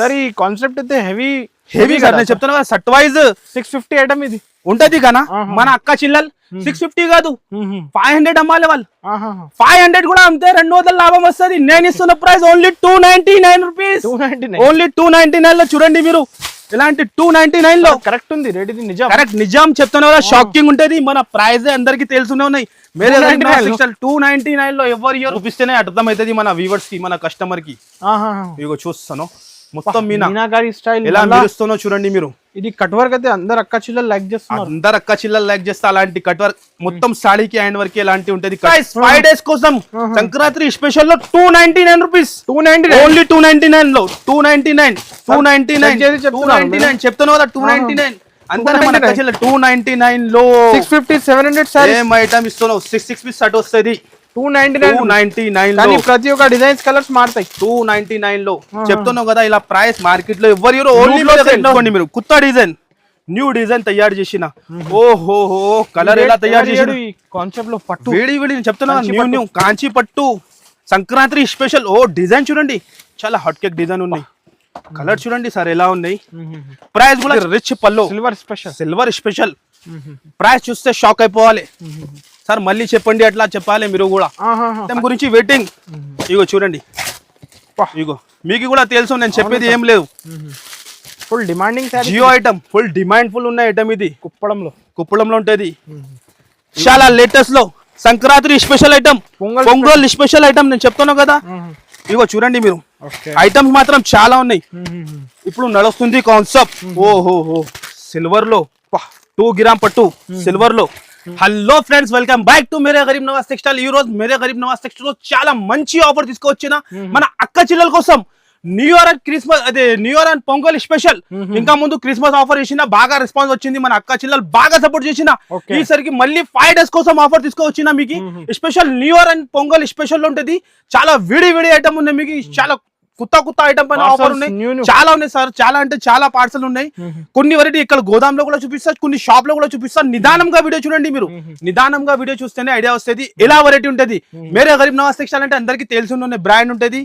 Sir ఈ concept అయితే heavy heavy sir నేను చెప్తున్నా కదా set wise six fifty item ఇది. ఉంటది కనా ఆహా. మన అక్క చిల్లలు సిక్స్ ఫిఫ్టీ కాదు. ఫైవ్ హండ్రెడ్ అమ్మాలి వాళ్ళు. ఫైవ్ హండ్రెడ్ కూడా అమ్మితే రెండు వందల లాభం వస్తుంది. నేను ఇస్తున్న price only two ninety nine rupees 299. Only two ninety నైన్లో చూడండి మీరు. ఇలాంటి టూ నైన్టీ నైన్లో కరెక్ట్ ఉంది. రేట్ ఇది నిజం. కరెక్ట్ నిజాం చెప్తున్నా కదా. షాకింగ్ ఉంటది. మన ప్రైస్ అందరికి తెలుసునే ఉన్నాయి. మేరే 299 టూ నైన్టీ నైన్లో ఎవరు ఇయర్ చూపిస్తేనే అర్థమవుతుంది మన వ్యూవర్స్కి మన కస్టమర్కి. ఇగో చూస్తాను మొత్తం మీనా. మీనాకారి స్టైల్ ఎలా మెరుస్తుందో చూడండి మీరు. ఇది కట్ వర్క్ అయితే అందరు అక్క చిల్లలు లైక్ చేస్తున్నారు. అందరు అక్క చిల్లలు లైక్ చేస్తే అలాంటి కట్ వర్క్ మొత్తం సాడీకి హ్యాండ్ వర్క్ ఎలాంటి ఉంటది. ఫైవ్ డేస్ కోసం Sankranti స్పెషల్లో two ninety nine rupees two ninety only two ninety నైన్లో. Two ninety nine two ninety nine two ninety nine చెప్తాను కదా two ninety nine two ninety నైన్లో. Six fifty seven hundred sir same item ఇస్తున్నావు? Six six piece shirt వస్తుంది. Two ninety nine ninety nine కానీ ప్రతి ఒక్క designs colours మారుతాయి. Two ninety నైన్లో చెప్తున్నావు కదా ఇలా ప్రైస్ మార్కెట్లో ఎవరు ఎవరు ఓన్లీ. మీరు. కొత్త డిజైన్. న్యూ డిజైన్ తయారు చేసిన. ఓహో కలర్ ఎలా తయారు చేసిన? కాన్సెప్ట్లో పట్టు. వేడి వేడి నేను చెప్తున్నా కాంచి న్యూ న్యూ కాంచి పట్టు. సంక్రాంతి స్పెషల్ ఓ డిజైన్ చూడండి. చాలా హాట్ కేక్ డిజైన్ ఉన్నాయి. కలర్ చూడండి సార్ ఎలా ఉన్నాయి? ప్రైస్ కూడా రిచ్ పల్లో silver special silver special price చూస్తే షాక్ అయిపోవాలి. సార్ మళ్ళీ చెప్పండి అట్లా చెప్పాలి మీరు కూడా. దాని గురించి వెయిటింగ్. ఇగో చూడండి. ఇగో మీకు కూడా తెలుసు నేను చెప్పేది ఏం లేదు. ఫుల్ డిమాండింగ్ జియో ఐటమ్ ఫుల్ డిమాండ్ ఫుల్ ఉన్న ఐటమ్ ఇది. కుప్పడంలో. కుప్పడంలో ఉంటది. చాలా లేటెస్ట్లో Sankranti special item Pongal Pongal special item నేను చెప్తున్నా కదా. ఇగో చూడండి మీరు. ఐటమ్స్ మాత్రం చాలా ఉన్నాయి. ఇప్పుడు నడుస్తుంది కాన్సెప్ట్ ఓహో సిల్వర్లో టూ గ్రామ్ పట్టు. సిల్వర్లో. Hello friends welcome back to Mere Garib Nawaz textile ఈ రోజు మేరే గరీబ్ నవాజ్ టెక్స్టైల్లో చాలా మంచి ఆఫర్ తీసుకొచ్చిన మన అక్క చెల్లెల కోసం న్యూ ఇయర్ అండ్ క్రిస్మస్ అదే new year and Pongal special ఇంకా ముందు క్రిస్మస్ ఆఫర్ చేసిన బాగా రెస్పాన్స్ వచ్చింది. మన అక్క చెల్లెలు బాగా సపోర్ట్ చేసిన. ఈసరికి మళ్ళీ ఫైవ్ డేస్ కోసం ఆఫర్ తీసుకొచ్చిన మీకు. Special new year and Pongal special ఉంటది. చాలా విడి విడి ఐటమ్ ఉన్నాయి మీకు. చాలా కొత్త కొత్త ఐటమ్ పైన ఆఫర్ ఉన్నాయి. చాలా ఉన్నాయి సార్. చాలా అంటే చాలా పార్సల్ ఉన్నాయి. కొన్ని వరకు ఇక్కడ గోదాంలో కూడా చూపిస్తా కొన్ని షాప్లో కూడా చూపిస్తా. నిదానంగా వీడియో చూడండి మీరు. నిదానంగా వీడియో చూస్తేనే ఐడియా వస్తుంది. ఎలా వెరైటీ ఉంటది? మేరే గరీబ్ నవాజ్ టెక్స్టైల్ అంటే అందరికి తెలిసి ఉన్న బ్రాండ్ ఉంటది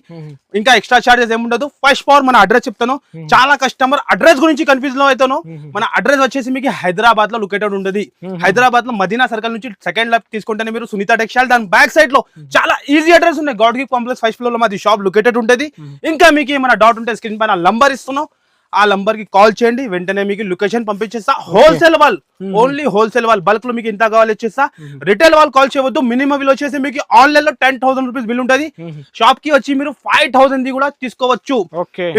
ఇంకా ఎక్స్ట్రా చార్జెస్ ఏముండదు ఫస్ట్ పవర్ మన అడ్రస్ చెప్తాను. చాలా కస్టమర్ అడ్రస్ గురించి కన్ఫ్యూజ్లో అవుతాను మన అడ్రస్ వచ్చేసి మీకు హైదరాబాద్లో లొకేటెడ్ ఉంటది హైదరాబాద్లో మదీనా సర్కిల్ నుంచి సెకండ్ లెఫ్ట్ తీసుకుంటేనే మీరు సునీత టెక్స్టైల్ దాని బ్యాక్ సైడ్లో చాలా ఈజీ అడ్రస్ ఉన్నాయి. గాడ్ కాంప్లెక్స్ ఫస్ట్ ఫ్లోర్లో మాది షాప్ లొకేటెడ్ ఉంటది. ఇంకా మీకు ఏమైనా డౌట్ ఉంటే స్క్రీన్ పైన నంబర్ ఇస్తున్నాం. ఆ నంబర్కి కాల్ చేయండి వెంటనే మీకు లొకేషన్ పంపించేస్తా. హోల్సేల్ వాల్ ఓన్లీ హోల్సేల్ వాల్ బల్క్లో మీకు ఇంత కావాలి ఇచ్చేస్తా. రిటైల్ వాల్ కాల్ చేయవద్దు మినిమం బిల్ వచ్చేసి మీకు ఆన్లైన్లో టెన్ థౌసండ్ రూపీస్ బిల్ ఉంటుంది. షాప్కి వచ్చి మీరు ఫైవ్ థౌసండ్ ది కూడా తీసుకోవచ్చు.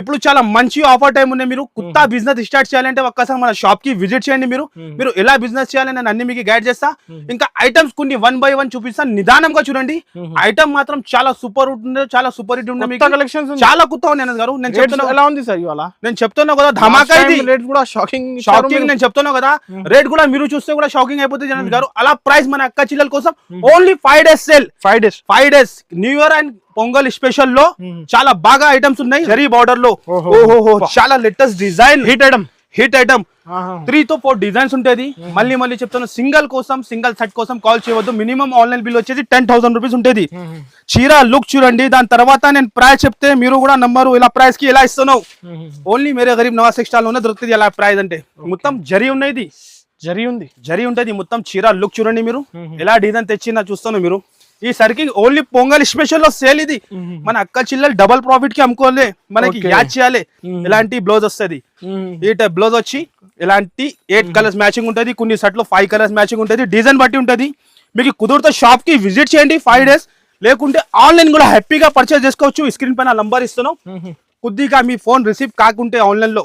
ఇప్పుడు చాలా మంచి ఆఫర్ టైం ఉన్నాయి మీరు. కొత్త బిజినెస్ స్టార్ట్ చేయాలంటే ఒక్కసారి మన షాప్కి విజిట్ చేయండి మీరు. మీరు ఎలా బిజినెస్ చేయాలని నేను అన్ని మీకు గైడ్ చేస్తా. ఇంకా ఐటమ్స్ కొన్ని వన్ బై వన్ చూపిస్తా. నిదానంగా చూడండి. ఐటమ్ మాత్రం చాలా సూపర్ ఉంటుంది చాలా సూపర్ హిట్ కలెక్షన్స్ చాలా కొత్త ఉంది అన్నది గారు. నేను చెప్తున్నా ఎలా ఉంది సార్ ఇవాళ? నేను చెప్తున్నా కదా ధమాకా ఇది. రేట్ కూడా షాకింగ్ షాకింగ్ నేను చెప్తున్నా కదా రేట్ కూడా మీరు చూస్తే కూడా షాకింగ్ అయిపోతుంది జనత్ గారు. అలా ప్రైస్ మన అక్క చిల్లల కోసం only five days sale five days five days new year and Pongal స్పెషల్లో చాలా బాగా ఐటమ్స్ ఉన్నాయి. జరీ బార్డర్లో. ఓహో. చాలా latest design hit item hit item. Three to four designs ఉంటుంది మళ్ళీ మళ్ళీ చెప్తాను సింగల్ కోసం సింగల్ సెట్ కోసం కాల్ చేయవద్దు. మినిమం ఆన్లైన్ బిల్ వచ్చేసి టెన్ థౌసండ్ రూపీస్ ఉంటుంది. చీర లుక్ చూడండి. దాని తర్వాత నేను ప్రైస్ చెప్తే మీరు కూడా నంబరు ఇలా ప్రైస్కి ఎలా ఇస్తున్నావు? ఓన్లీ మేరే గరీబ్ నవాజ్ టెక్స్టైల్లోనే దొరుకుతుంది అలా ప్రైస్ అంటే. మొత్తం జరీ ఉన్నాయి ఇది జరి ఉంది. జరీ ఉంటది. మొత్తం చీర లుక్ చూడండి మీరు. ఎలా డిజైన్ తెచ్చిందా చూస్తాను మీరు. ఈ సరికి ఓన్లీ పొంగల్ స్పెషల్లో సేల్ ఇది. మన అక్క చిల్లలు డబల్ ప్రాఫిట్కి అమ్ముకోలే. మనకి. యాడ్ చేయాలి. ఇలాంటి బ్లౌజ్ వస్తది. ఈ టైప్ బ్లౌజ్ వచ్చి ఇలాంటి ఎయిట్ కలర్స్ మ్యాచింగ్ ఉంటది. కొన్ని సెట్లో ఫైవ్ కలర్స్ మ్యాచింగ్ ఉంటది. డిజైన్ బట్టి ఉంటది. మీకు కుదిరితే షాప్కి విజిట్ చేయండి ఫైవ్ డేస్ లేకుంటే ఆన్లైన్ కూడా హ్యాపీగా పర్చేస్ చేసుకోవచ్చు. స్క్రీన్ పైన నంబర్ ఇస్తున్నాం. కొద్దిగా మీ ఫోన్ రిసీవ్ కాకుంటే ఆన్లైన్లో.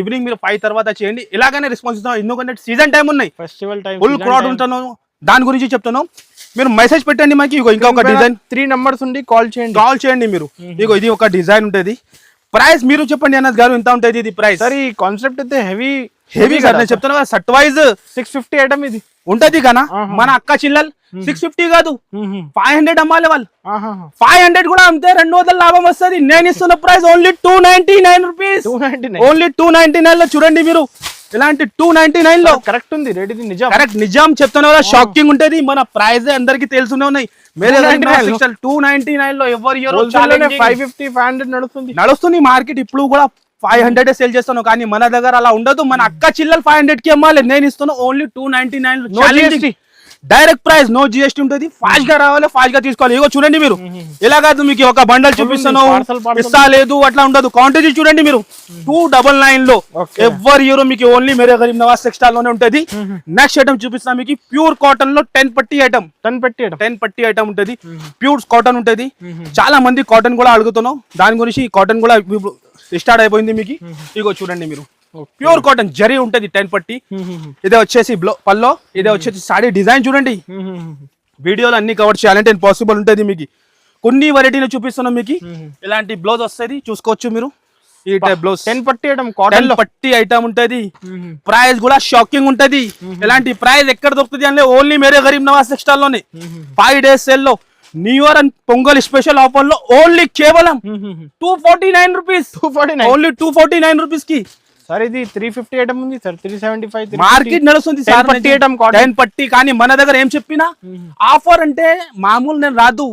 ఈవినింగ్ మీరు ఫైవ్ తర్వాత చేయండి. ఇలాగనే రెస్పాన్స్ ఇస్తాం ఎందుకంటే సీజన్ టైం ఉన్నాయి. ఫెస్టివల్ టైం ఫుల్ క్రౌడ్ ఉంటాను దాని గురించి చెప్తాను మీరు మెసేజ్ పెట్టండి మాకు. ఇగో ఇంకా ఒక డిజైన్ త్రీ నంబర్స్ ఉండి కాల్ చేయండి. కాల్ చేయండి మీరు. ఇగో ఇది ఒక డిజైన్ ఉంటది. ప్రైస్ మీరు చెప్పండి అన్నది గారు ఎంత ఉంటుంది ఇది ప్రైస్ సార్ ఈ కాన్సెప్ట్ అయితే హెవీ హెవీ సార్ నేను చెప్తున్నా కదా set wise six fifty item ఇది. ఉంటది కనా. ఆహా. మన అక్క చిల్లలు సిక్స్ ఫిఫ్టీ కాదు. ఫైవ్ హండ్రెడ్ అమ్మాలి వాళ్ళు. ఫైవ్ హండ్రెడ్ కూడా అమ్మితే రెండు వందల లాభం వస్తుంది. నేను ఇస్తున్న price only two ninety nine rupees 299. Only two ninety నైన్లో చూడండి మీరు. ఇలాంటి టూ నైన్టీ నైన్లో కరెక్ట్ ఉంది. రేట్ ఇది నిజం. కరెక్ట్ నిజం చెప్తున్నా కదా షాకింగ్ ఉంటది. మన ప్రైస్ అందరికి తెలుసునే ఉన్నాయి. మేరే 299 లో. టూ నైన్టీ నైన్లో ఎవరు ఫైవ్ ఫిఫ్టీ ఫైవ్ హండ్రెడ్ నడుస్తుంది. నడుస్తుంది మార్కెట్ ఇప్పుడు కూడా ఫైవ్ హండ్రెడ్ సేల్ చేస్తాను కానీ మన దగ్గర అలా ఉండదు. మన అక్క చిల్లలు ఫైవ్ హండ్రెడ్కి అమ్మాలి. నేను ఇస్తున్నా only two ninety nine. Direct price no GST ఉంటుంది. ఫాస్ట్గా రావాలి ఫాస్ట్గా తీసుకోవాలి. ఇగో చూడండి మీరు. ఇలా కాదు మీకు ఒక బండల్ చూపిస్తాను. ఇస్తా లేదు అట్లా ఉండదు. క్వాంటిటీ చూడండి మీరు. టూ డబల్ నైన్లో. ఎవరి ఇయర్ మీకు ఓన్లీ మేరే గరీబ్ నవాజ్ టెక్స్టైల్లోనే ఉంటది. నెక్స్ట్ ఐటమ్ చూపిస్తాను మీకు. ప్యూర్ కాటన్లో టెన్ పట్టి ఐటమ్ టెన్ పెట్టేయడం టెన్ పట్టి ఐటమ్ ఉంటది. ప్యూర్ కాటన్ ఉంటది. చాలా మంది కాటన్ కూడా అడుగుతున్నాం. దాని గురించి కాటన్ కూడా స్టార్ట్ అయిపోయింది మీకు. ఇగో చూడండి మీరు. ప్యూర్ కాటన్ జరీ ఉంటది టెన్ పట్టి. ఇదే వచ్చేసి బ్లో పల్లో ఇదే వచ్చేసి సాడీ డిజైన్ చూడండి. వీడియోలో అన్ని కవర్ చేయాలంటే పాసిబుల్ ఉంటుంది మీకు. కొన్ని వెరైటీలు చూపిస్తున్నాం మీకు. ఇలాంటి బ్లౌజ్ వస్తుంది చూసుకోవచ్చు మీరు. ఈ టైప్ బ్లౌజ్ టెన్ పట్టేయడం కాటన్ టెన్లో. పట్టి ఐటమ్ ఉంటది. ప్రైస్ కూడా షాకింగ్ ఉంటది. ఇలాంటి ప్రైస్ ఎక్కడ దొరుకుతుంది అంటే ఓన్లీ మేరే గరీబ్ నవాజ్ టెక్స్టైల్లోనే ఫైవ్ డేస్ సేల్లో new year and Pongal special ఆఫర్లో ఓన్లీ కేవలం two forty nine rupees two forty nine only two forty nine రూపీస్కి. సార్ ఇది త్రీ ఫిఫ్టీ ఐటమ్ ఉంది sir three seventy five market నడుస్తుంది సార్ పట్టి item cotton. టెన్ పట్టి కానీ మన దగ్గర ఏం చెప్పినా ఆఫర్ అంటే మామూలు నేను రాదు.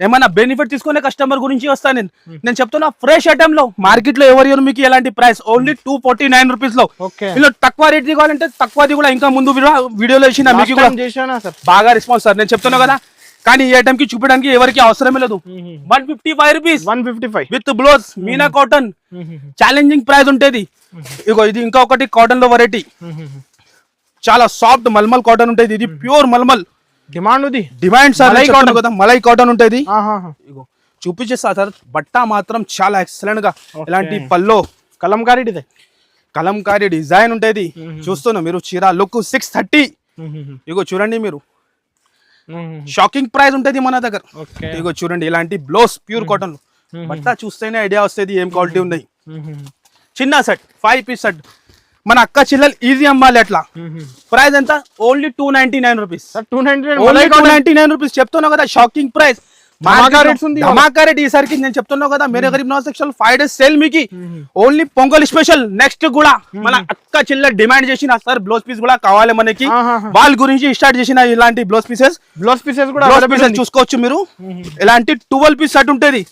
ఏమైనా బెనిఫిట్ తీసుకునే కస్టమర్ గురించి వస్తాను నేను. నేను చెప్తున్నా ఫ్రెష్ ఐటమ్లో మార్కెట్లో ఎవరు మీకు ఎలాంటి price only two forty nine రూపీస్లో. ఇలా తక్కువ రేట్ కావాలంటే తక్కువది కూడా ఇంకా ముందు వీడియో- వీడియోలో ఇచ్చిన మీకు బాగా రెస్పాన్స్ సార్ నేను చెప్తున్నా కదా కానీ ఈ ఐటమ్కి చూపించడానికి ఎవరికి అవసరమే లేదు. One fifty five rupees. One fifty five. With blouse Meena cotton. Challenging price ఉంటది. ఇగో ఇది ఇంకా ఒకటి కాటన్లో వెరైటీ చాలా సాఫ్ట్ మల్మల్ కాటన్ ఉంటుంది. ఇది ప్యూర్ మల్మల్. డిమాండ్ ఉంది. డిమాండ్ సార్ మలై cotton. కదా మలై కాటన్ ఉంటుంది. ఇగో చూపించేస్తా సార్ బట్ట మాత్రం చాలా ఎక్సలెంట్గా. ఇలాంటి పల్లో. కలంకారీ ఇదే కలంకారీ డిజైన్ ఉంటుంది. చూస్తున్నా మీరు చీర లుక్ సిక్స్ థర్టీ ఇగో చూడండి మీరు. షాకింగ్ ప్రైస్ ఉంటుంది మన దగ్గర. ఇగో చూడండి ఇలాంటి బ్లౌజ్ ప్యూర్ కాటన్. బట్ట చూస్తేనే ఐడియా వస్తుంది ఏం క్వాలిటీ ఉన్నాయి చిన్న సెట్ ఫైవ్ పీస్ సెట్ మన అక్క చిల్లలు ఈజీ అమ్మాలి అట్లా. ప్రైస్ ఎంత? Only two ninety nine rupees sir two ninety nine rupees చెప్తున్నా కదా షాకింగ్ ప్రైస్ ధమాకా రేట్ ఈసారికి నేను చెప్తున్నా కదా Mere Garib Nawaz section five days sale మీకు. ఓన్లీ పొంగల్ స్పెషల్ నెక్స్ట్ కూడా. మన అక్క చిల్ల డిమాండ్ చేసిన సార్ బ్లౌజ్ పీస్ కూడా కావాలి మనకి. వాళ్ళ గురించి స్టార్ట్ చేసిన ఇలాంటి బ్లౌజ్ పీసెస్ బ్లౌజ్ పీసెస్ కూడా బ్లౌజ్ పీసెస్. చూసుకోవచ్చు మీరు. ఇలాంటి ట్వెల్వ్ పీస్ సెట్ ఉంటది.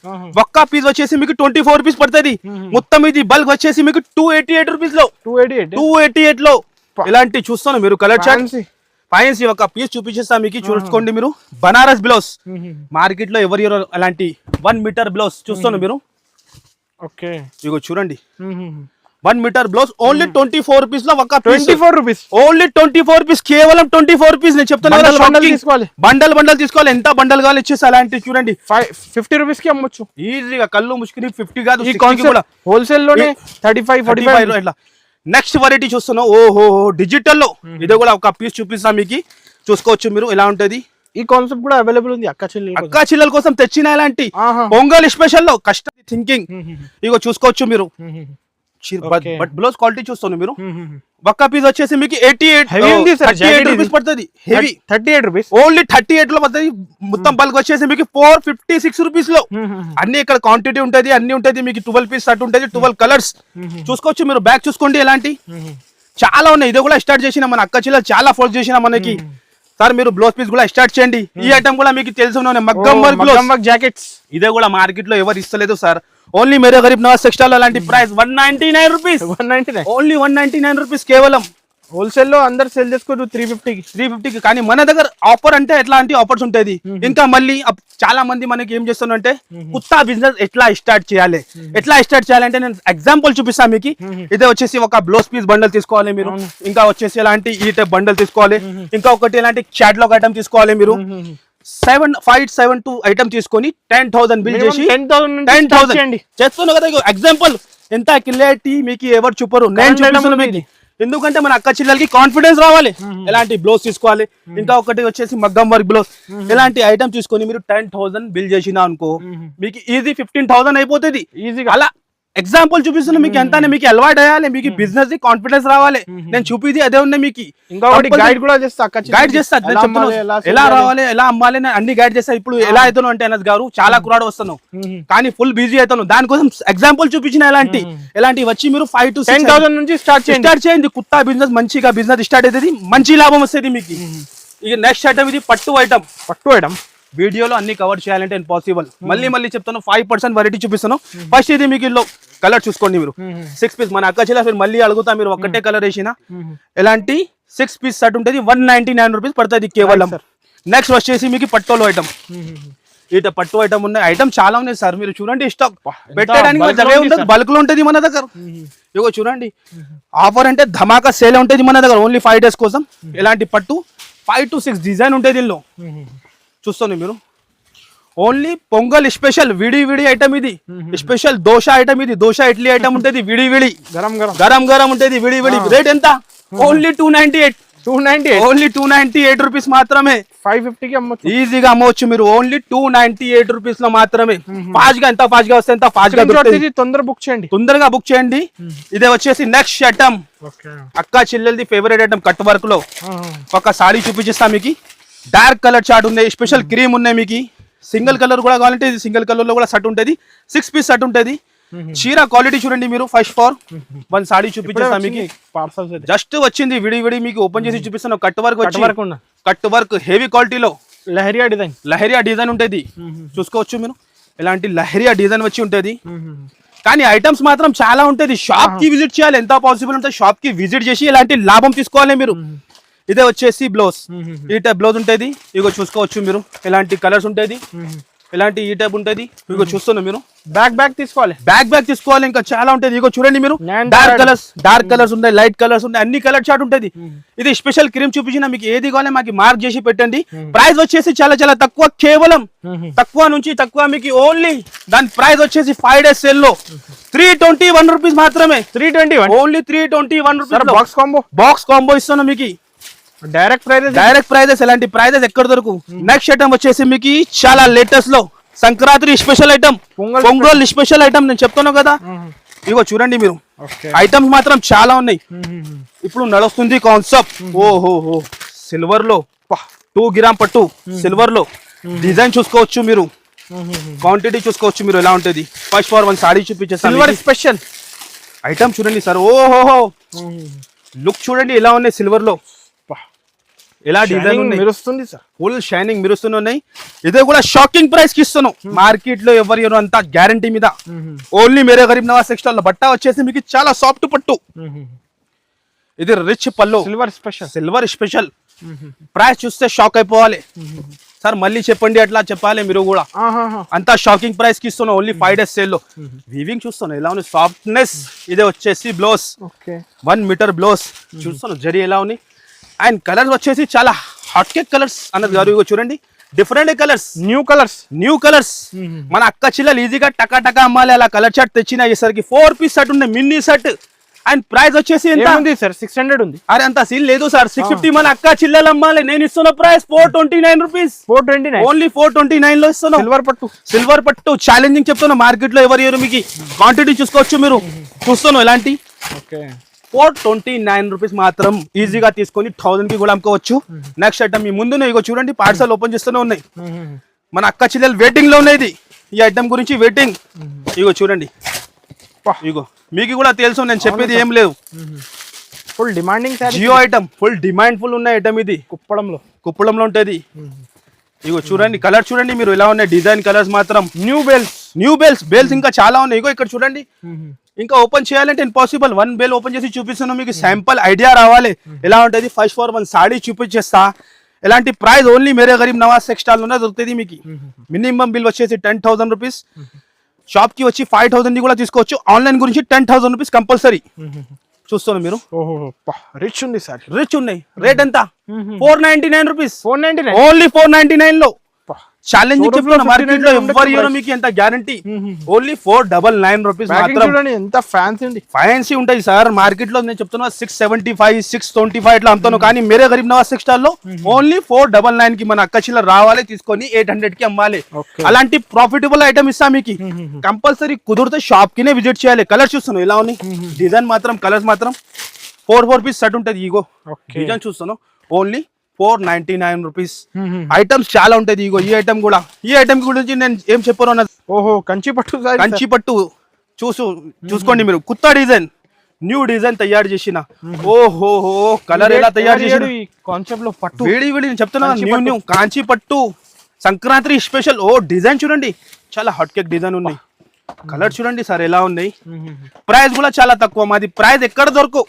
ఒక్క పీస్ వచ్చేసి మీకు ట్వంటీ ఫోర్ పీస్ పడుతుంది మొత్తం ఇది బల్క్ వచ్చేసి మీకు టూ ఎయిటీ ఎయిట్ రూపీస్లో టూ ఎయిటీ ఎయిట్లో. ఇలాంటి చూస్తాను మీరు కలర్ చార్ట్ ఫైన్సీ ఒక పీస్ చూపించేస్తా మీకు చూసుకోండి మీరు. బనారస్ బ్లౌజ్ మార్కెట్లో ఎవరి అలాంటి వన్ మీటర్ బ్లౌజ్ చూస్తాను మీరు. ఓకే. ఇగో చూడండి. One metre blouse only twenty four రూపీస్లో ఒక twenty four rupees only twenty four rupees కేవలం ట్వంటీ ఫోర్ రూపీస్ నేను చెప్తాను. బండల్ బండల్ తీసుకోవాలి. ఎంత బండల్ కావాలి ఇచ్చేసి అలాంటి చూడండి. ఫైవ్ ఫిఫ్టీ రూపీస్కి అమ్మొచ్చు. ఈజీగా కళ్ళు ముసుకుని ఫిఫ్టీ కాదు ఈ 60 కి కూడా. కాన్సెప్ట్ హోల్సేల్లోనే థర్టీ ఫైవ్ ఫార్టీ 45 ఫైవ్ ఇట్లా నెక్స్ట్ వెరైటీ చూస్తున్నాం. ఓహో డిజిటల్లో. ఇది కూడా ఒక పీస్ చూపిస్తాం మీకు. చూసుకోవచ్చు మీరు. ఎలా ఉంటది? ఈ కాన్సెప్ట్ కూడా అవైలబుల్ ఉంది. అక్క చెల్లి అక్క చిల్లల కోసం తెచ్చిన ఇలాంటి. పొంగల్ స్పెషల్లో. కష్టం థింకింగ్ ఇగో చూసుకోవచ్చు మీరు. బట్ బ్లౌజ్ క్వాలిటీ చూస్తాను మీరు. ఒక్క పీస్ వచ్చేసి మీకు ఎయిటీ ఎయిట్ jacket ఇది. రూపీస్ పడుతుంది. Heavy thirty eight rupees only thirty ఎయిట్లో పడుతుంది. మొత్తం బల్క్ వచ్చేసి మీకు ఫోర్ ఫిఫ్టీ సిక్స్ రూపీస్లో అన్ని ఇక్కడ క్వాంటిటీ ఉంటది అన్ని ఉంటది. మీకు ట్వెల్వ్ పీస్ షర్ట్ ఉంటది ట్వెల్వ్ కలర్స్ చూసుకోవచ్చు మీరు బ్యాగ్ చూసుకోండి ఎలాంటి? చాలా ఉన్నాయి. ఇది కూడా స్టార్ట్ చేసిన మన అక్క చిల్ల చాలా ఫోర్స్ చేసిన మనకి. సార్ మీరు బ్లౌజ్ పీస్ కూడా స్టార్ట్ చేయండి. ఈ ఐటమ్ కూడా మీకు తెలిసి మగ్గం వర్క్ బ్లౌజ్ జాకెట్స్ ఇదే కూడా మార్కెట్లో ఎవరు ఇస్తలేదు sir. Only Mere Garib Nawaz textile అలాంటి price one ninety nine rupees one ninety nine only one ninety nine rupees కేవలం. హోల్సేల్లో అందరు సేల్ చేసుకోరు త్రీ ఫిఫ్టీకి త్రీ ఫిఫ్టీకి కానీ మన దగ్గర ఆఫర్ అంటే ఎట్లాంటి ఆఫర్స్ ఉంటాయి? ఇంకా మళ్ళీ చాలా మంది మనకి ఏం చేస్తున్నారు అంటే కొత్త బిజినెస్ ఎట్లా స్టార్ట్ చేయాలి? ఎట్లా స్టార్ట్ చేయాలంటే నేను ఎగ్జాంపుల్ చూపిస్తాను మీకు. ఇదే వచ్చేసి ఒక బ్లౌజ్ పీస్ బండల్ తీసుకోవాలి మీరు. ఇంకా వచ్చేసి ఎలాంటి ఈ టైప్ బండల్ తీసుకోవాలి ఇంకా ఒకటి ఎలాంటి చాట్లాక్ ఐటమ్ తీసుకోవాలి మీరు. Seven five seven two item తీసుకొని టెన్ థౌసండ్ బిల్ చేసి టెన్ థౌసండ్ టెన్ థౌసండ్. చేయండి. చేస్తున్నా కదా ఎగ్జాంపుల్ ఎంత క్లియరిటీ మీకు ఎవరు చూపరు? నేను చూపిస్తున్నా మీకు. ఎందుకంటే మన అక్క చిల్లలకి కాన్ఫిడెన్స్ రావాలి. ఎలాంటి బ్లౌజ్ తీసుకోవాలి? ఇంకా ఒకటి వచ్చేసి మగ్గం వర్క్ బ్లౌజ్ ఇలాంటి ఐటమ్ తీసుకొని మీరు టెన్ థౌసండ్ బిల్ చేసిన అనుకో మీకు ఈజీ ఫిఫ్టీన్ థౌసండ్ అయిపోతుంది. ఈజీగా అలా ఎగ్జాంపుల్ చూపిస్తున్నా మీకు ఎంత మీకు అలవాటు అయ్యాలి మీకు బిజినెస్ ది కాన్ఫిడెన్స్ రావాలి. నేను చూపిది అదే ఉన్నాయి మీకు. ఇంకొకటి గైడ్ కూడా చేస్తా గైడ్ చేస్తా ఎలా చెప్తున్నా. రావాలి ఎలా అమ్మాలి అని అన్ని గైడ్ చేస్తా. ఇప్పుడు ఎలా అవుతాను అంటే అనస్ గారు చాలా కురాడు వస్తాను. కానీ ఫుల్ బిజీ అవుతాను దానికోసం ఎగ్జాంపుల్ చూపించిన ఎలాంటి? ఎలాంటి వచ్చి మీరు ఫైవ్ టు టెన్ థౌసండ్ నుంచి స్టార్ట్ చేయండి. స్టార్ట్ చేయండి. కుత్తా బిజినెస్ మంచిగా బిజినెస్ స్టార్ట్ అవుతుంది. మంచి లాభం వస్తుంది మీకు. ఇక నెక్స్ట్ ఐటమ్ ఇది పట్టు ఐటమ్ పట్టు వేయడం వీడియోలో అన్ని కవర్ చేయాలంటే ఇంపాసిబుల్ మళ్ళీ మళ్ళీ చెప్తాను ఫైవ్ పర్సెంట్ వెరైటీ చూపిస్తాను. ఫస్ట్ ఇది మీకు ఇందులో కలర్ చూసుకోండి మీరు. సిక్స్ పీస్ మన అక్క చెల్లె మళ్ళీ అడుగుతా మీరు ఒక్కటే కలర్ వేసిన. ఎలాంటి? సిక్స్ పీస్ సెట్ ఉంటుంది వన్ నైన్టీ నైన్ రూపీస్ పడుతుంది కేవలం. నెక్స్ట్ వచ్చేసి మీకు పట్టోలో ఐటమ్ ఇట పట్టు ఐటమ్ ఉన్నాయి. ఐటమ్ చాలా ఉన్నాయి సార్ మీరు చూడండి స్టాక్ పెట్టడానికి జగ ఉంటుంది. బల్క్లో ఉంటుంది మన దగ్గర. ఇగో చూడండి. ఆఫర్ అంటే ధమాకా సేల్ ఉంటుంది మన దగ్గర ఓన్లీ ఫైవ్ డేస్ కోసం. ఎలాంటి పట్టు? ఫైవ్ టు సిక్స్ డిజైన్ ఉంటుంది దీనిలో చూస్తుంది మీరు. ఓన్లీ పొంగల్ స్పెషల్ విడి విడి ఐటమ్ ఇది. స్పెషల్ దోశ ఐటమ్ ఇది. దోశ ఇడ్లీ ఐటమ్ ఉంటుంది విడి విడి. గరం గరం. గరం గరం ఉంటుంది విడి విడి. రేట్ ఎంత? Only two ninety eight two ninety only two ninety eight rupees మాత్రమే ఫైవ్ ఫిఫ్టీకి అమ్మొచ్చు. ఈజీగా అమ్మవచ్చు మీరు. ఓన్లీ టూ నైన్టీ ఎయిట్ రూపీస్లో మాత్రమే. ఫాస్ట్గా ఎంత ఫాస్ట్గా వస్తే ఎంత ఫాస్ట్గా Screenshot దొరుకుతుంది. తీసి తొందర బుక్ చేయండి. తొందరగా బుక్ చేయండి. ఇదే వచ్చేసి నెక్స్ట్ ఐటమ్ అక్క చెల్లెలది ఫేవరెట్ ఐటమ్ కట్ వర్క్లో. ఒక సారీ చూపించిస్తా మీకు. డార్క్ కలర్ చార్ట్ ఉన్నాయి స్పెషల్ క్రీమ్ ఉన్నాయి మీకు. సింగిల్ కలర్ కూడా కావాలంటే ఇది సింగిల్ కలర్లో కూడా సెట్ ఉంటుంది. సిక్స్ పీస్ సెట్ ఉంటుంది. చీర క్వాలిటీ చూడండి మీరు ఫస్ట్ ఫార్. వన్ సారీ చూపించేస్తా మీకు. జస్ట్ వచ్చింది విడి విడి మీకు ఓపెన్ చేసి చూపిస్తాను. కట్ వర్క్ కట్ వచ్చి వర్క్ ఉన్న కట్ వర్క్ హెవీ క్వాలిటీలో. లహరియా డిజైన్. లహరియా డిజైన్ ఉంటుంది. చూసుకోవచ్చు మీరు. ఇలాంటి లహరియా డిజైన్ వచ్చి ఉంటుంది. కానీ ఐటమ్స్ మాత్రం చాలా ఉంటుంది. షాప్కి విజిట్ చేయాలి. ఎంత పాసిబుల్ ఉంటే షాప్కి విజిట్ చేసి ఇలాంటి లాభం తీసుకోవాలి మీరు. ఇదే వచ్చేసి బ్లౌజ్ ఈ టైప్ బ్లౌజ్ ఉంటుంది. ఇగో చూసుకోవచ్చు మీరు. ఇలాంటి కలర్స్ ఉంటుంది. ఇలాంటి ఈ టైప్ ఉంటుంది. ఇగో చూస్తున్నారు మీరు. బ్యాక్ బ్యాక్ తీసుకోవాలి. బ్యాక్ బ్యాక్ తీసుకోవాలి. ఇంకా చాలా ఉంటుంది. ఇగో చూడండి మీరు. డార్క్. కలర్స్ డార్క్ కలర్స్ ఉన్నాయి లైట్ కలర్స్ ఉన్నాయి అన్ని కలర్ చార్ట్ ఉంటుంది. ఇది స్పెషల్ క్రీమ్ చూపించిన మీకు ఏది కావాలి మాకు మార్క్ చేసి పెట్టండి. ప్రైస్ వచ్చేసి చాలా చాలా తక్కువ. కేవలం తక్కువ నుంచి తక్కువ మీకు ఓన్లీ దాని ప్రైస్ వచ్చేసి ఫైవ్ డేస్ సేల్లో త్రీ ట్వంటీ వన్ రూపీస్ మాత్రమే. Three twenty only three twenty one rupees box combo box combo ఇస్తాను మీకు. డైరెక్ట్ ప్రైస్ డైరెక్ట్ ప్రైజెస్ ఎలాంటి ప్రైజెస్ ఎక్కడ దొరకు? నెక్స్ట్ ఐటమ్ వచ్చేసి మీకు చాలా లేటెస్ట్లో Sankranti special item Pongal special item నేను చెప్తాను కదా. ఇగో చూడండి మీరు. ఐటమ్స్ మాత్రం చాలా ఉన్నాయి. ఇప్పుడు నడుస్తుంది కాన్సెప్ట్ ఓహో హో సిల్వర్లో టూ గ్రామ్ పట్టు సిల్వర్లో. డిజైన్ చూసుకోవచ్చు మీరు. క్వాంటిటీ చూసుకోవచ్చు మీరు ఎలా ఉంటుంది? First for one sari silver చూపించేస్తారు special item చూడండి సార్ ఓహోహో. లుక్ చూడండి ఎలా ఉన్నాయి సిల్వర్లో? ఎలా డిజైన్ మెరుస్తుంది సార్ ఫుల్ షైనింగ్ మెరుస్తూనే ఉన్నాయి ఇదే కూడా షాకింగ్ ప్రైస్కి ఇస్తున్నాం. మార్కెట్లో ఎవరు ఎవరు అంత గ్యారంటీ మీద. ఓన్లీ మేరే గరీబ్ నవాజ్ టెక్స్టైల్లో. బట్ట వచ్చేసి మీకు చాలా సాఫ్ట్ పట్టు. ఇది రిచ్ పళ్ళు. Silver special silver special price చూస్తే షాక్ అయిపోవాలి. సార్ మళ్ళీ చెప్పండి అట్లా చెప్పాలి మీరు కూడా. అంతా షాకింగ్ ప్రైస్కి ఇస్తున్నాం. ఓన్లీ ఫైవ్ డేస్ సేల్లో వీవింగ్ చూస్తున్నాం. ఎలా ఉంది? సాఫ్ట్నెస్ ఇదే వచ్చేసి blouse okay one metre blouse చూస్తాను జరి ఎలా ఉంది? అండ్ కలర్స్ వచ్చేసి చాలా హాట్ కేక్ కలర్స్ అన్నది గారు ఇగో చూడండి. Different colours new colours new colours మన అక్క చిల్లలు ఈజీగా టకా టకా అమ్మాలి అలా కలర్ షర్ట్ తెచ్చిన ఈసరికి ఫోర్ పీస్ షర్ట్ ఉండే మిన్నీ షర్ట్ అండ్ ప్రైస్ వచ్చేసి ఎంత? ఉంది సార్ సిక్స్ హండ్రెడ్ ఉంది. అరే అంత సీల్ లేదు సార్. సిక్స్ ఫిఫ్టీ మన అక్క చిల్లలు అమ్మాలి నేను ఇస్తున్న price four twenty nine rupees four twenty nine only four twenty నైన్లో ఇస్తున్నాం. సిల్వర్ పట్టు. సిల్వర్ పట్టు. ఛాలెంజింగ్ చెప్తున్నా మార్కెట్లో ఎవరు ఎవరు మీకు? క్వాంటిటీ చూసుకోవచ్చు మీరు. చూస్తాను ఎలాంటి? Okay four twenty nine rupees మాత్రం ఈజీగా తీసుకొని థౌసండ్కి కూడా అమ్ముకోవచ్చు. నెక్స్ట్ ఐటమ్ మీ ముందునే ఇగో చూడండి పార్సల్ ఓపెన్ చేస్తూనే ఉన్నాయి. మన అక్క చెల్లెలు వెయిటింగ్లో ఉన్నది ఈ ఐటమ్ గురించి వెయిటింగ్ ఇగో చూడండి. ఇగో మీకు కూడా తెలుసు నేను చెప్పేది ఏం లేదు ఫుల్ డిమాండింగ్ జియో ఐటమ్ ఫుల్ డిమాండ్ ఫుల్ ఉన్న ఐటమ్ ఇది. కుప్పడంలో. కుప్పడంలో ఉంటది. ఇగో చూడండి కలర్ చూడండి మీరు ఎలా ఉన్నాయి? డిజైన్ కలర్స్ మాత్రం. New bells new bells bells ఇంకా చాలా ఉన్నాయి. ఇగో ఇక్కడ చూడండి. ఇంకా ఓపెన్ చేయాలంటే ఇంపాసిబుల్. వన్ బెల్ ఓపెన్ చేసి చూపిస్తున్నాను మీకు శాంపుల్ ఐడియా రావాలి. ఎలా ఉంటుంది? ఫస్ట్ ఫోర్ వన్ సాడీ చూపించేస్తా. ఎలాంటి ప్రైస్? ఓన్లీ మేరే గరీబ్ నవాజ్ టెక్స్టైల్లోనే దొరుకుతుంది మీకు. మినిమం బిల్ వచ్చేసి టెన్ థౌసండ్ రూపీస్. షాప్కి వచ్చి ఫైవ్ థౌసండ్ కూడా తీసుకోవచ్చు. ఆన్లైన్ గురించి టెన్ థౌసండ్ రూపీస్ కంపల్సరీ. చూస్తున్నాను మీరు? రిచ్ ఉంది సార్. రిచ్ ఉన్నాయి. రేట్ ఎంత? Four ninety nine rupees. Four ninety nine. Only four ninety నైన్లో ఛాలెంజ్ Showroom చెప్తున్నా లో మార్కెట్లో 1500 ఎవ్వరు ఇవ్వరు price. మీకు ఎంత guarantee only four double nine rupees మాత్రం. ఎంత ఫ్యాన్సీ ఉంది. ఫైన్సీ ఉంటాయి సార్. మార్కెట్లో నేను చెప్తున్నా six seventy five six twenty five ఇట్లా అమ్ముతాను కానీ మీరే గరీబ్ నవాజ్ సిక్స్ స్టార్లో ఓన్లీ ఫోర్ డబల్ నైన్కి మన అక్క చిల్లర రావాలి తీసుకొని ఎయిట్ హండ్రెడ్కి అమ్మాలి. అలాంటి ప్రాఫిటబుల్ ఐటమ్ ఇస్తా మీకు. కంపల్సరీ కుదిరితే షాప్ కినే విజిట్ చేయాలి. కలర్ చూస్తాను ఎలా ఉన్నాయి? డిజైన్ మాత్రం కలర్స్ మాత్రం. ఫోర్ ఫోర్ పీస్ సెట్ ఉంటుంది Okay. డిజైన్ చూస్తాను only four ninety nine rupees. Items చాలా ఉంటుంది ఇగో ఈ ఐటమ్ కూడా. ఈ ఐటమ్ గురించి నేను ఏం చెప్పాను అన్నది ఓహో కంచి పట్టు కంచి పట్టు చూసు చూసుకోండి మీరు. కొత్త డిజైన్. న్యూ డిజైన్ తయారు చేసిన. ఓహో కలర్ ఎలా తయారు చేసిన? కాన్సెప్ట్లో పట్టు. వేడి వేడి నేను చెప్తున్నా న్యూ. న్యూ. కాంచి పట్టు సంక్రాంతి స్పెషల్. ఓ డిజైన్ చూడండి. చాలా హాట్ కేక్ డిజైన్ ఉన్నాయి. కలర్ చూడండి సార్ ఎలా ఉన్నాయి? ప్రైస్ కూడా చాలా తక్కువ. మాది ప్రైస్ ఎక్కడ దొరకవు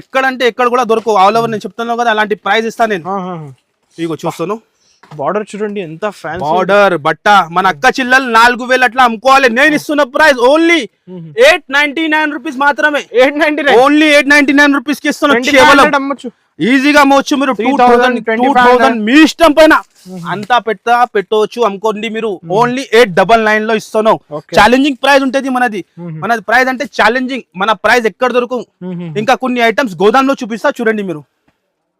ఎక్కడ అంటే ఎక్కడ కూడా దొరకవు ఆల్ ఓవర్ నేను చెప్తున్నాను కదా అలాంటి ప్రైస్ ఇస్తాను నేను. ఇగో చూస్తాను. బార్డర్ చూడండి ఎంత ఫ్యాన్సీ బార్డర్ బట్ట. మన అక్క చిల్లలు నాలుగు వేలు అట్లా అమ్ముకోవాలి. నేను ఇస్తున్న price only eight ninety nine rupees మాత్రమే. Eight ninety nine only eight ninety nine రూపీస్కి ఇస్తున్నా కేవలం ఈజీగా అమ్మవచ్చు మీరు టూ 3000, థౌసండ్ టూ 2500. థౌసండ్ మీ ఇష్టం పైన. అంతా పెట్టా పెట్టవచ్చు అమ్ముకోండి మీరు. ఓన్లీ ఎయిట్ డబల్ నైన్లో ఇస్తున్నాం. ఛాలెంజింగ్ ప్రైస్ ఉంటది మనది. మనది ప్రైస్ అంటే ఛాలెంజింగ్ మన ప్రైస్ ఎక్కడ దొరకు? ఇంకా కొన్ని ఐటమ్స్ గోదాంలో చూపిస్తా చూడండి మీరు.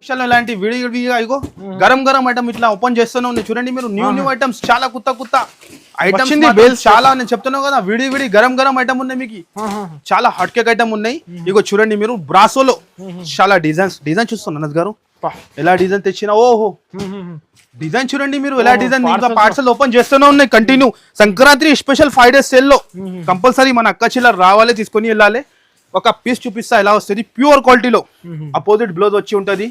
ఇలాంటి విడి విడిగా ఇగో గరం గరం ఐటమ్ ఇట్లా ఓపెన్ చేస్తూనే ఉన్నాయి చూడండి మీరు న్యూ న్యూ ఐటమ్స్ చాలా కొత్త కొత్త ఐటమ్స్. చాలా నేను చెప్తున్నావు కదా విడి విడి గరం గరం ఐటమ్ ఉన్నాయి మీకు. చాలా హాట్ కేక్ ఐటమ్ ఉన్నాయి. ఇగో చూడండి మీరు బ్రాసోలో చాలా డిజైన్స్ డిజైన్ చూస్తున్నా అనంత్ గారు? ఎలా డిజైన్ తెచ్చినా ఓహో. డిజైన్ చూడండి మీరు ఎలా డిజైన్ ఇంకా పార్సల్ ఓపెన్ చేస్తూనే ఉన్నాయి continue Sankranti special five days సేల్లో. కంపల్సరీ మన అక్క చిల్లర రావాలి తీసుకొని వెళ్ళాలి. ఒక పీస్ చూపిస్తా ఎలా వస్తుంది? ప్యూర్ క్వాలిటీలో. అపోజిట్ బ్లౌజ్ వచ్చి ఉంటది.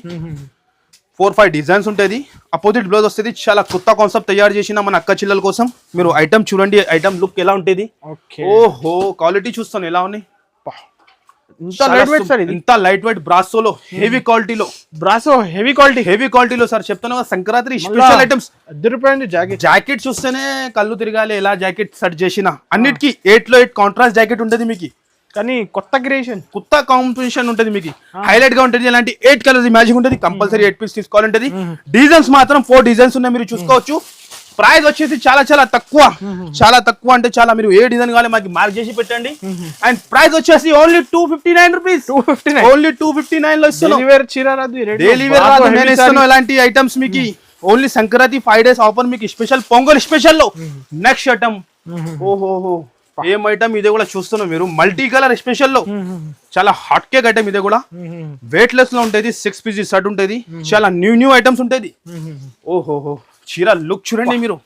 ఫోర్ ఫైవ్ డిజైన్స్ ఉంటుంది. అపోజిట్ బ్లౌజ్ వస్తుంది. చాలా కొత్త కాన్సెప్ట్ తయారు చేసిన మన అక్క చిల్లల కోసం. మీరు ఐటమ్ చూడండి ఐటమ్ లుక్ ఎలా ఉంటుంది? ఓహో క్వాలిటీ చూస్తాను. ఎలా ఉన్నాయి? ఇంత లైట్ వెయిట్ సార్ ఇది. ఇంత లైట్ వెయిట్ బ్రాసోలో హెవీ క్వాలిటీలో బ్రాసో హెవీ క్వాలిటీ హెవీ క్వాలిటీలో సార్. చెప్తాను సంక్రాంతి స్పెషల్ ఐటమ్స్ జాకెట్ చూస్తేనే కళ్ళు తిరగాలి ఎలా జాకెట్ సెట్ చేసిన. అన్నిటికీ ఎయిట్లో ఎయిట్ కాంట్రాస్ట్ జాకెట్ ఉంటుంది మీకు. కానీ కొత్త క్రియేషన్ కొత్త కాంపిటీషన్ ఉంటుంది మీకు. హైలైట్గా ఉంటుంది ఇలాంటి ఎయిట్ కలర్స్ మ్యాచింగ్ ఉంటుంది కంపల్సరీ ఎయిట్ పీస్ తీసుకోవాలంటది డిజైన్స్ మాత్రం ఫోర్ డిజైన్స్ ఉన్నాయి మీరు చూసుకోవచ్చు. ప్రైస్ వచ్చేసి చాలా చాలా తక్కువ. చాలా తక్కువ అంటే చాలా మీరు ఏ డిజైన్ కావాలి మాకు మార్క్ చేసి పెట్టండి. అండ్ ప్రైస్ వచ్చేసి only two fifty nine rupees two fifty nine only two fifty నైన్లో ఇస్తున్నాం. ఇలాంటి ఐటమ్స్ మీకు. Only Sankranti five days offer మీకు స్పెషల్ పొంగల్ స్పెషల్లో. నెక్స్ట్ ఐటమ్ ఓహోహో. ఏం ఐటమ్ ఇదే కూడా చూస్తున్నాం మీరు? మల్టీ కలర్ స్పెషల్లో. చాలా హాట్ కేక్ ఐటమ్ ఇదే కూడా. వెయిట్ లెస్లో ఉంటుంది సిక్స్ పీసీ షర్ట్ ఉంటుంది చాలా న్యూ న్యూ ఐటమ్స్ ఉంటుంది. ఓహోహో చీర లుక్ చూడండి మీరు.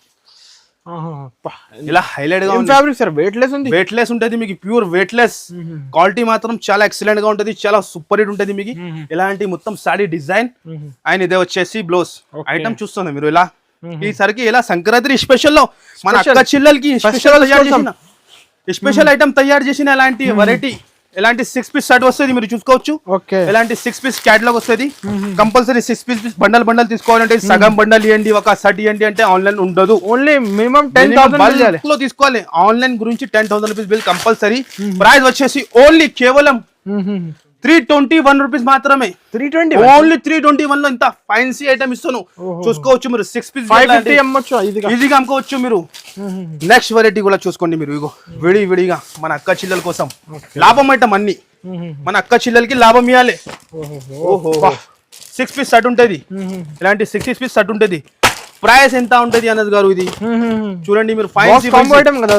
ఇలా హైలైట్గా ఉంది. Fabric sir? వెయిట్ లెస్ ఉంది? వెయిట్ లెస్ ఉంటుంది మీకు ప్యూర్ వెయిట్ లెస్ క్వాలిటీ మాత్రం చాలా ఎక్సలెంట్గా ఉంటుంది చాలా సూపర్ హిట్ ఉంటుంది మీకు. ఇలాంటి మొత్తం సాడీ డిజైన్ అండ్ ఇదే వచ్చేసి బ్లౌజ్. ఐటమ్ చూస్తుంది మీరు ఇలా. ఈసరికి ఇలా సంక్రాంతి స్పెషల్లో మన. అక్క చిల్లలకి స్పెషల్ స్పెషల్ ఐటమ్ తయారు చేసిన ఇలాంటి వెరైటీ ఇలాంటి సిక్స్ పీస్ షర్ట్ వస్తుంది మీరు చూసుకోవచ్చు. ఇలాంటి సిక్స్ పీస్ క్యాటలాగ్ వస్తుంది. Compulsory six piece bundle bundle తీసుకోవాలంటే సగం బండల్ ఇవ్వండి ఒక షర్ట్ ఇవ్వండి అంటే ఆన్లైన్ ఉండదు. ఓన్లీ మినిమం టెన్ థౌసండ్లో తీసుకోవాలి. ఆన్లైన్ గురించి ten thousand rupees bill compulsory price వచ్చేసి ఓన్లీ కేవలం త్రీ ట్వంటీ వన్ రూపీస్ మాత్రమే. Three twenty only three twenty వన్లో ఇంత ఫైన్సీ ఐటమ్ ఇస్తాను. చూసుకోవచ్చు మీరు. సిక్స్ పీస్ అమ్మొచ్చు? ఈజీగా అమ్ముకోవచ్చు మీరు. నెక్స్ట్ వెరైటీ కూడా చూసుకోండి మీరు. ఇగో విడి విడిగా మన అక్క చిల్లల కోసం. లాభం ఐటమ్ అన్ని మన అక్క చిల్లలకి లాభం ఇవ్వాలి ఓహో. సిక్స్ పీస్ షర్ట్ ఉంటుంది. ఇలాంటి సిక్స్ పీస్ షర్ట్ ఉంటుంది. ప్రైస్ ఎంత ఉంటది అన్నది గారు ఇది. చూడండి మీరు. ఫైవ్ ఐటమ్ కదా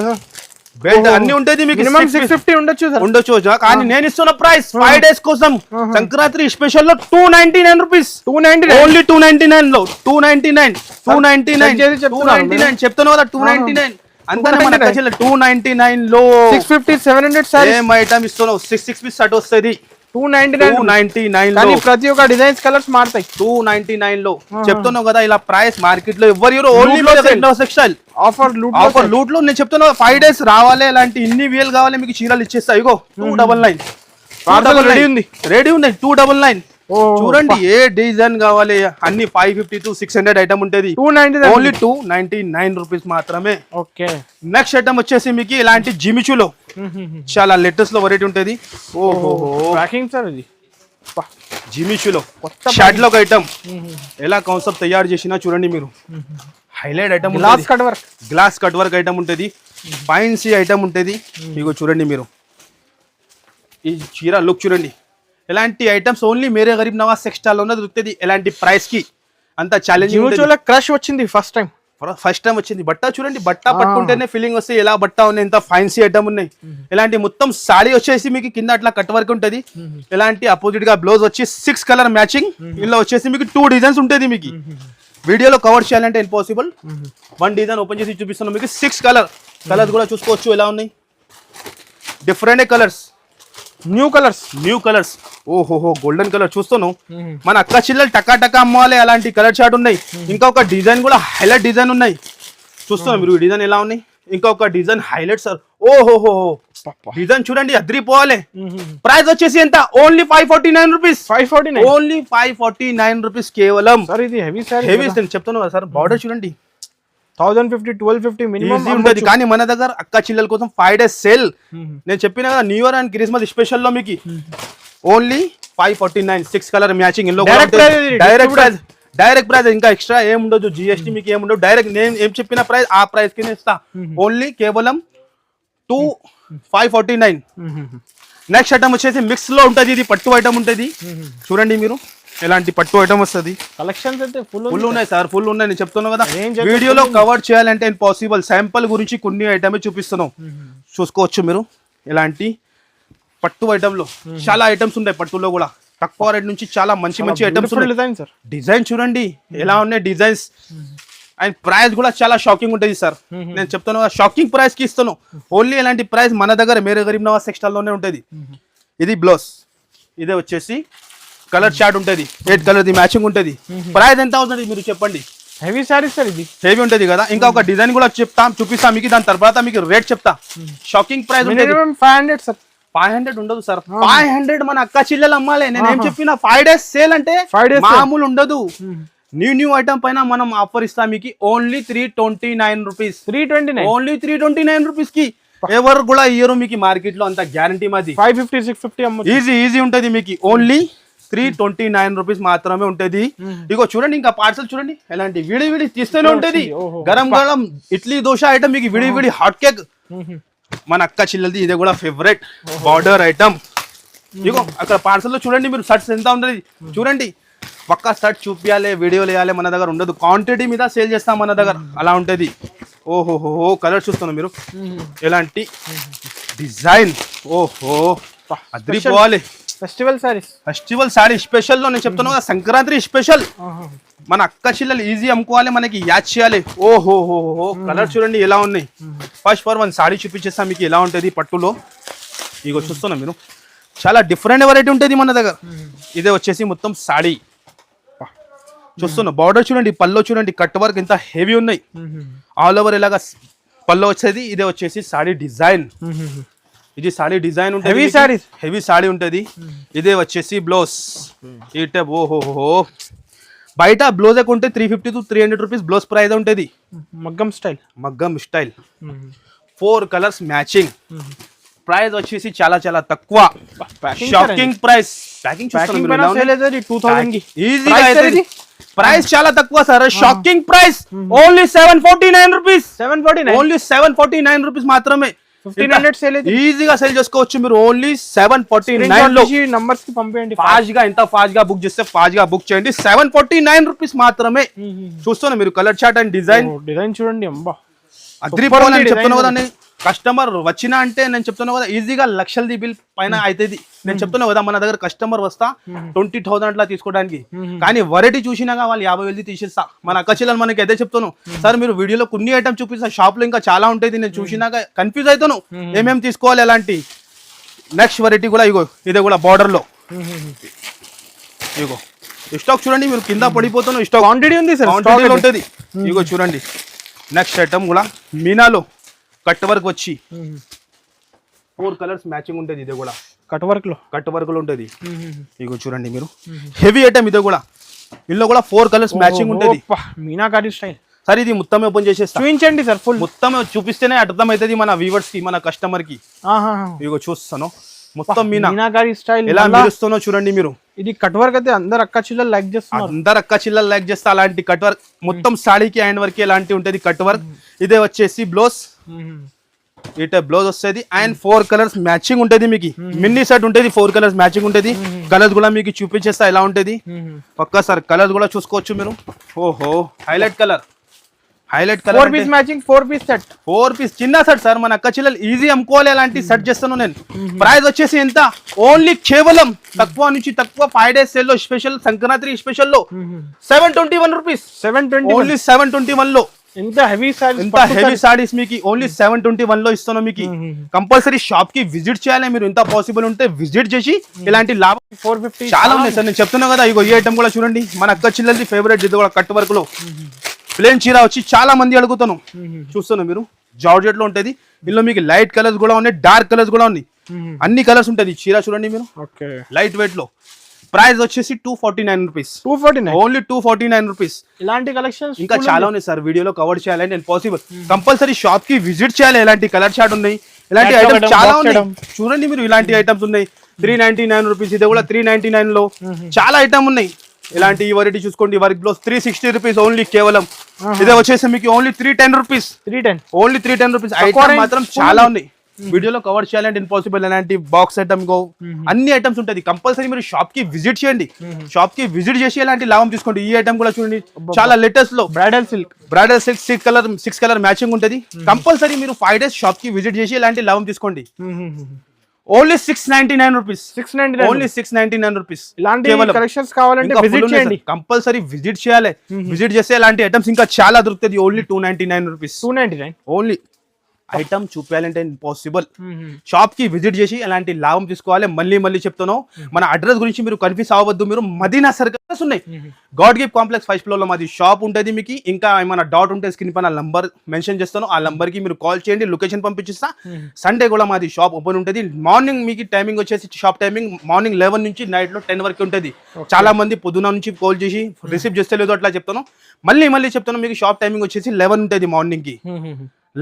బెల్ట్ అన్ని ఉంటుంది మీకు మినిమం సిక్స్ ఫిఫ్టీ ఉండొచ్చు ఉండొచ్చు కానీ నేను ఇస్తున్న ప్రైస్ ఫైవ్ డేస్ కోసం Sankranti స్పెషల్లో two ninety nine rupees two ninety only two ninety నైన్లో. Two ninety nine two ninety nine two ninety nine. చెప్తాను కదా టూ నైన్టీ నైన్ అంతా టూ నైన్టీ నైన్లో six fifty seven hundred sir ఏం item ఇస్తున్నావు? Six six piece shirt వస్తుంది. Two ninety two nine ninety నైన్లో కానీ ప్రతి ఒక్క డిజైన్స్ కలర్స్ మారుతాయి. టూ నైన్టీ నైన్లో చెప్తున్నావు కదా ఇలా ప్రైస్ మార్కెట్లో ఎవరు ఎవరు ఓన్లీ Loot లో sale. Textile offer loot offer లూట్లో నేను చెప్తున్నా ఫైవ్ డేస్ రావాలి ఇలాంటి ఇన్ని వేలు కావాలి మీకు చీరలు ఇచ్చేస్తా. ఇగో టూ డబల్ నైన్ ready ఉంది. రెడీ ఉంది. టూ డబల్ నైన్ చూడండి ఏ డిజైన్ కావాలి? అన్ని five fifty to six hundred item ఉంటుంది. Two ninety only two ninety nine rupees మాత్రమే. ఓకే. నెక్స్ట్ ఐటమ్ వచ్చేసి మీకు ఇలాంటి జిమిచులో చాలా లేటెస్ట్లో వెరైటీ ఉంటుంది. ఓహో. ప్యాకింగ్ సార్ ఇది. జిమిచులో షర్ట్లో ఒక ఐటమ్ ఎలా కాన్సెప్ట్ తయారు చేసినా చూడండి మీరు. Highlight item glass cut work glass cut work item ఉంటుంది. ఫైన్సీ ఐటమ్ ఉంటుంది. ఇగో చూడండి మీరు. ఈ చీర లుక్ చూడండి. ఎలాంటి ఐటమ్స్? ఓన్లీ మేరే గరీబ్ నవాజ్ సెక్స్టాల్ ఉన్నది దొరుకుతుంది ఎలాంటి ప్రైస్కి? అంత ఛాలెంజింగ్ క్రష్ వచ్చింది ఫస్ట్ టైం ఫస్ట్ టైం వచ్చింది. బట్ట చూడండి బట్ట పట్టుకుంటేనే ఫీలింగ్ వస్తే ఎలా బట్ట ఉన్నాయి ఎంత ఫైన్సీ ఐటమ్ ఉన్నాయి. ఇలాంటి మొత్తం సాడీ వచ్చేసి మీకు కింద అట్లా కట్ వర్క్ ఉంటుంది. ఇలాంటి అపోజిట్గా బ్లౌజ్ వచ్చి సిక్స్ కలర్ మ్యాచింగ్ ఇందులో వచ్చేసి మీకు టూ డిజైన్స్ ఉంటుంది మీకు. వీడియోలో కవర్ చేయాలంటే ఇంపాసిబుల్ వన్ డిజైన్ ఓపెన్ చేసి చూపిస్తున్నాం మీకు. సిక్స్ కలర్ కలర్స్ కూడా చూసుకోవచ్చు ఎలా ఉన్నాయి? Different colours new colours new colours ఓహోహో గోల్డెన్ కలర్ చూస్తాను మన అక్క చిల్లలు టకా టకా అమ్మాలి అలాంటి కలర్ చార్ట్ ఉన్నాయి. ఇంకా ఒక డిజైన్ కూడా హైలైట్ డిజైన్ ఉన్నాయి. చూస్తున్నాం మీరు ఈ డిజైన్ ఎలా ఉన్నాయి ఇంకా ఒక డిజైన్ హైలైట్ సార్ ఓహోహో. డిజైన్ చూడండి అద్రిపోవాలి. ప్రైస్ వచ్చేసి ఎంత only five forty nine rupees five forty nine only five forty nine rupees కేవలం. సార్ ఇది హెవీ సారీ హెవీ చెప్తాను కదా సార్ బార్డర్ చూడండి. Thousand fifty twelve fifty minimum ఉంటుంది. కానీ మన దగ్గర అక్క చిల్లల కోసం ఫైవ్ డేస్ సేల్ నేను చెప్పిన కదా న్యూ ఇయర్ అండ్ క్రిస్మస్ స్పెషల్లో మీకు. Only five forty nine six colour matching yellow direct price direct price ఇంకా ఎక్స్ట్రా ఏం ఉండదు. జిఎస్టీ మీకు ఏం ఉండదు. డైరెక్ట్ నేను ఏం చెప్పిన ప్రైస్ ఆ ప్రైస్కి ఇస్తా. ఓన్లీ కేవలం two five forty nine next item వచ్చేసి మిక్స్లో ఉంటుంది ఇది పట్టు ఐటమ్ ఉంటుంది. చూడండి మీరు. ఎలాంటి పట్టు ఐటమ్ వస్తుంది? కలెక్షన్స్ అయితే ఫుల్ ఫుల్ ఉన్నాయి సార్. ఫుల్ ఉన్నాయి. నేను చెప్తున్నాను కదా. వీడియోలో కవర్ చేయాలంటే ఇంపాసిబుల్ శాంపుల్ గురించి కొన్ని ఐటమే చూపిస్తున్నాం. చూసుకోవచ్చు మీరు. ఇలాంటి పట్టు ఐటమ్లో చాలా ఐటమ్స్ ఉంటాయి పట్టులో కూడా. తక్కువ రేట్ నుంచి చాలా మంచి మంచి ఐటమ్స్ ఉన్నాయి. Design sir. డిజైన్ చూడండి. ఎలా ఉన్నాయి డిజైన్స్ అండ్ ప్రైస్ కూడా చాలా షాకింగ్ ఉంటుంది సార్. నేను చెప్తాను షాకింగ్ ప్రైస్కి ఇస్తాను ఓన్లీ ఇలాంటి ప్రైస్ మన దగ్గర మేరే గరీబ్ నవాజ్ సెక్స్టల్లోనే ఉంటుంది ఇది బ్లౌజ్ ఇదే వచ్చేసి కలర్ చార్ట్ ఉంటుంది ఎయిట్ కలర్ ది మ్యాచింగ్ ఉంటుంది. ప్రైస్ ఎంత అవుతుంది మీరు చెప్పండి? హెవీ సారీస్ సార్ ఇది. హెవీ ఉంటుంది కదా. ఇంకా ఒక డిజైన్ కూడా చెప్తాం చూపిస్తాం మీకు దాని తర్వాత మీకు రేట్ చెప్తా. Shocking price five hundred sir five hundred ఉండదు సార్ ఫైవ్ హండ్రెడ్ మన అక్క చిల్లెలు అమ్మాలి. నేను ఏం చెప్పిన ఫైవ్ డేస్ సేల్ అంటే days sale. మామూలు ఉండదు. న్యూ న్యూ ఐటమ్ పైన మనం ఆఫర్ ఇస్తాం మీకు. Only three twenty nine rupees three twenty nine only three twenty nine రూపీస్కి ఎవరు కూడా ఇయ్యరు మీకు మార్కెట్లో అంత గ్యారంటీ మాది. Five fifty six fifty easy easy ఉంటది మీకు. Only three twenty nine rupees మాత్రమే ఉంటది. ఇగో చూడండి ఇంకా పార్సల్ చూడండి. ఎలాంటి విడి విడి తీస్తూనే ఉంటది. గరం గరం ఇడ్లీ దోశ ఐటమ్ మీకు విడి విడి హాట్ కేక్ మన అక్క చిల్లది ఇది కూడా ఫేవరెట్ బార్డర్ ఐటమ్ ఇగో అక్కడ పార్సల్లో చూడండి మీరు షర్ట్స్ ఎంత ఉంటుంది. చూడండి పక్కా షర్ట్ చూపించాలి వీడియోలు వేయాలి మన దగ్గర ఉండదు. క్వాంటిటీ మీద సేల్ చేస్తాం మన దగ్గర. అలా ఉంటది. ఓహోహో కలర్ చూస్తున్నాం మీరు. ఎలాంటి డిజైన్ ఓహో అద్రిపోవాలి. Festival sarees. ఫెస్టివల్ సారీ స్పెషల్లో నేను చెప్తున్నా సంక్రాంతి స్పెషల్ మన అక్క చిల్లలు ఈజీ అమ్ముకోవాలి మనకి యాచ్ చేయాలి. ఓహో హో కలర్ చూడండి ఎలా ఉన్నాయి. ఫస్ట్ ఫర్ వన్ సాడీ చూపించేస్తాం మీకు ఎలా ఉంటుంది పట్టులో. ఇగో చూస్తున్నా మీరు. చాలా డిఫరెంట్ వెరైటీ ఉంటుంది మన దగ్గర. ఇదే వచ్చేసి మొత్తం సాడీ చూస్తున్నా బార్డర్ చూడండి పల్లో చూడండి కట్ వర్క్ ఎంత హెవీ ఉన్నాయి. ఆల్ ఓవర్ ఇలాగా పల్లో వచ్చేది ఇదే వచ్చేసి సాడీ డిజైన్ ఇది సాడీ డిజైన్ ఉంటుంది మీకు. sarees. హెవీ సాడీ ఉంటుంది. ఇదే వచ్చేసి బ్లౌజ్. ఈ టైప్ ఓహోహో బయట బ్లౌజ్ కొంటే three fifty to three hundred rupees blouse price ఉంటుంది. మగ్గం స్టైల్. మగ్గం style. Four colours matching price వచ్చేసి చాలా చాలా తక్కువ. షాకింగ్ ప్రైస్ ప్యాకింగ్ ఇది? ప్రైస్ చాలా తక్కువ sir shocking price only seven forty nine rupees seven forty only seven forty nine rupees మాత్రమే. ఫిఫ్టీన్ హండ్రెడ్ సేల్ ఈజీగా సెల్ చేసుకోవచ్చు మీరు ఓన్లీ సెవెన్ ఫార్టీ నైన్లో. నంబర్స్కి పంపేయండి ఫాస్ట్గా ఎంత ఫాస్ట్గా బుక్ చేస్తే ఫాస్ట్గా బుక్ చేయండి. సెవెన్ ఫార్టీ నైన్ రూపీస్ మాత్రమే చూస్తున్నా మీరు colour chart and design design చూడండి అబ్బా. అద్రిపోవాలని ఉంది చెప్తున్నా design కదా కస్టమర్ వచ్చినా అంటే నేను చెప్తున్నా కదా ఈజీగా లక్షలది బిల్ పైన అవుతుంది నేను చెప్తున్నా కదా మన దగ్గర కస్టమర్ వస్తా ట్వంటీ థౌసండ్ అట్లా తీసుకోవడానికి. కానీ వెరైటీ చూసినాక వాళ్ళు యాభై వేలు తీసేస్తా. మన అక్క చెల్లెలు మనకి అదే చెప్తాను. సార్ మీరు వీడియోలో కొన్ని ఐటమ్ చూపిస్తా షాప్లో ఇంకా చాలా ఉంటుంది నేను చూసినాక కన్ఫ్యూజ్ అవుతాను ఏమేమి తీసుకోవాలి ఎలాంటి? నెక్స్ట్ వెరైటీ కూడా ఇగో ఇదే కూడా బార్డర్లో ఇగో స్టాక్ చూడండి మీరు కింద పడిపోతాను. స్టాక్ క్వాంటిటీ ఉంది సార్ ఉంటుంది. ఇగో చూడండి. నెక్స్ట్ ఐటమ్ కూడా మీనాలో. కట్ వర్క్ వచ్చి. ఫోర్ కలర్స్ మ్యాచింగ్ ఉంటుంది ఇది కూడా. కట్ వర్క్లో? కట్ వర్క్లో ఉంటుంది. ఇగో చూడండి మీరు. హెవీ ఐటమ్ ఇది కూడా. ఇందులో కూడా ఫోర్ కలర్స్ మ్యాచింగ్ ఉంటుంది. మీనాకారి స్టైల్. సరే ఇది మొత్తం ఓపెన్ చేసేస్తా. చూపించండి సార్ ఫుల్ మొత్తం చూపిస్తేనే అర్థమవుతుంది మన వ్యూవర్స్కి మన కస్టమర్కి. ఇగో చూస్తాను. మొత్తం మీనా. మీనాకారి స్టైల్ ఎలా మెరుస్తుందో చూడండి మీరు. ఇది కట్ వర్క్ అయితే అందరు అక్క చిల్లలు లైక్ చేస్తున్నారు. అందరు అక్క చిల్లలు లైక్ చేస్తే అలాంటి కట్ వర్క్ మొత్తం సాడీకి హ్యాండ్ వర్క్ ఎలాంటి ఉంటది కట్ వర్క్. ఇదే వచ్చేసి బ్లౌజ్ టైప్ బ్లౌజ్ వస్తుంది. అండ్ ఫోర్ కలర్స్ మ్యాచింగ్ ఉంటది మీకు. మిన్నీ సెట్ ఉంటది ఫోర్ కలర్స్ మ్యాచింగ్ ఉంటది. కలర్స్ కూడా మీకు చూపించేస్తా ఎలా ఉంటది. ఒక్కసారి కలర్స్ కూడా చూసుకోవచ్చు మీరు. ఓహో highlight colour highlight four colour piece matching four piece set four piece చిన్న సెట్ సార్ మన అక్క చిల్లలు ఈజీ అమ్ముకోవాలి అలాంటి సెట్ చేస్తాను నేను. ప్రైస్ వచ్చేసి ఎంత? ఓన్లీ కేవలం తక్కువ నుంచి తక్కువ ఫైవ్ డేస్ సేల్లో special Sankranti స్పెషల్లో seven twenty one rupees seven twenty only seven twenty వన్లో. ఎంత హెవీ సారీస్ ఎంత హెవీ సారీస్ మీకు ఓన్లీ సెవెన్ ట్వంటీ వన్లో ఇస్తాను మీకు. కంపల్సరీ షాప్కి విజిట్ చేయాలి మీరు ఎంత పాసిబుల్ ఉంటే విజిట్ చేసి ఇలాంటి లాభం ఫోర్ ఫిఫ్టీ చాలా ఉన్నాయి సార్ నేను చెప్తున్నా కదా ఇగో ఈ ఐటమ్ కూడా చూడండి. మన అక్క చిల్లది ఫేవరెట్ ఇది కూడా కట్ వర్క్లో ప్లేన్ చీర వచ్చి చాలా మంది అడుగుతాను చూస్తున్నా మీరు? జార్జెట్లో ఉంటది. ఇందులో మీకు లైట్ కలర్స్ కూడా ఉన్నాయి డార్క్ కలర్స్ కూడా ఉన్నాయి. అన్ని కలర్స్ ఉంటుంది చీర చూడండి మీరు. లైట్ వెయిట్లో. ప్రైస్ వచ్చేసి two forty nine rupees two forty nine only two forty nine rupees ఇలాంటి కలెక్షన్స్ ఇంకా చాలా ఉన్నాయి సార్ వీడియోలో కవర్ చేయాలి నేను పాసిబుల్ కంపల్సరీ షాప్కి విజిట్ చేయాలి ఎలాంటి కలర్ చార్ట్ ఉన్నాయి? ఇలాంటి ఐటమ్స్ చాలా ఉన్నాయి. చూడండి మీరు ఇలాంటి ఐటమ్స్ ఉన్నాయి. త్రీ నైన్టీ నైన్ రూపీస్ ఇది కూడా త్రీ నైన్టీ నైన్లో చాలా ఐటమ్ ఉన్నాయి. ఇలాంటి వెరైటీ చూసుకోండి work blouse three sixty rupees only కేవలం. ఇదే వచ్చేసి మీకు only three ten rupees three ten only three ten rupees item మాత్రం చాలా. ఉన్నాయి. వీడియోలో కవర్ చేయాలంటే ఇంపాసిబుల్ అలాంటి బాక్స్ ఐటమ్ గో అన్ని ఐటమ్స్ ఉంటుంది కంపల్సరీ మీరు షాప్కి విజిట్ చేయండి. షాప్కి విజిట్ చేసి ఇలాంటి లాభం తీసుకోండి? ఈ ఐటమ్ కూడా చూడండి. చాలా లేటెస్ట్లో. Bridal silk bridal six six colour six colour matching ఉంటుంది. కంపల్సరీ మీరు ఫైవ్ డేస్ షాప్కి విజిట్ చేసి ఇలాంటి లాభం తీసుకోండి. Only six ninety nine rupees six ninety nine only six ninety nine rupees ఇలాంటి కలెక్షన్స్ కావాలంటే విజిట్ చేయండి. కంపల్సరీ విజిట్ చేయాలి. విజిట్ చేస్తే ఇలాంటి ఐటమ్స్ ఇంకా చాలా దొరుకుతుంది only two ninety nine rupees two ninety nine only item చూపించాలంటే ఇంపాసిబుల్ షాప్కి విజిట్ చేసి అలాంటి లాభం తీసుకోవాలి మళ్ళీ మళ్ళీ చెప్తాను మన అడ్రస్ గురించి మీరు కన్ఫ్యూజ్ అవ్వద్దు మీరు మదీనా సర్కల్స్ ఉన్నాయి. గాడ్ గిఫ్ట్ కాంప్లెక్స్ ఫస్ట్ ఫ్లోర్లో మాది షాప్ ఉంటుంది మీకు. ఇంకా ఏమైనా డౌట్ ఉంటే స్క్రీన్ పైన నంబర్ మెన్షన్ చేస్తాను. ఆ నంబర్కి మీరు కాల్ చేయండి లొకేషన్ పంపించిస్తా. సండే కూడా మాది షాప్ ఓపెన్ ఉంటుంది. మార్నింగ్ మీకు టైమింగ్ వచ్చేసి షాప్ టైమింగ్ మార్నింగ్ లెవెన్ నుంచి నైట్లో టెన్ వరకు ఉంటుంది. చాలా మంది పొద్దున నుంచి కాల్ చేసి రిసీవ్ చేస్తే లేదో అట్లా చెప్తాను. మళ్ళీ మళ్ళీ చెప్తాను మీకు షాప్ టైమింగ్ వచ్చేసి లెవెన్ ఉంటుంది మార్నింగ్కి.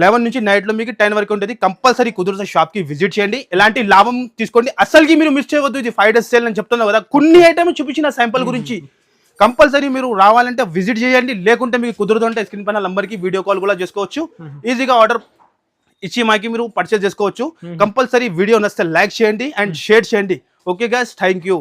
లెవెన్ నుంచి నైట్లో మీకు టెన్ వరకు ఉంటుంది. కంపల్సరీ కుదిరితే షాప్కి విజిట్ చేయండి. ఎలాంటి లాభం తీసుకోండి. అసలుకి మీరు మిస్ చేయవద్దు. ఇది ఫైవ్ డేస్ సేల్ అని చెప్తున్నా కదా. కొన్ని ఐటమ్ చూపించిన శాంపుల్ గురించి. కంపల్సరీ మీరు రావాలంటే విజిట్ చేయండి. లేకుంటే మీకు కుదురుతుంటే స్క్రీన్ పైన నంబర్కి వీడియో కాల్ కూడా చేసుకోవచ్చు. ఈజీగా ఆర్డర్ ఇచ్చి మాకి మీరు పర్చేస్ చేసుకోవచ్చు. కంపల్సరీ వీడియో నచ్చితే లైక్ చేయండి అండ్ షేర్ చేయండి. Okay guys thank you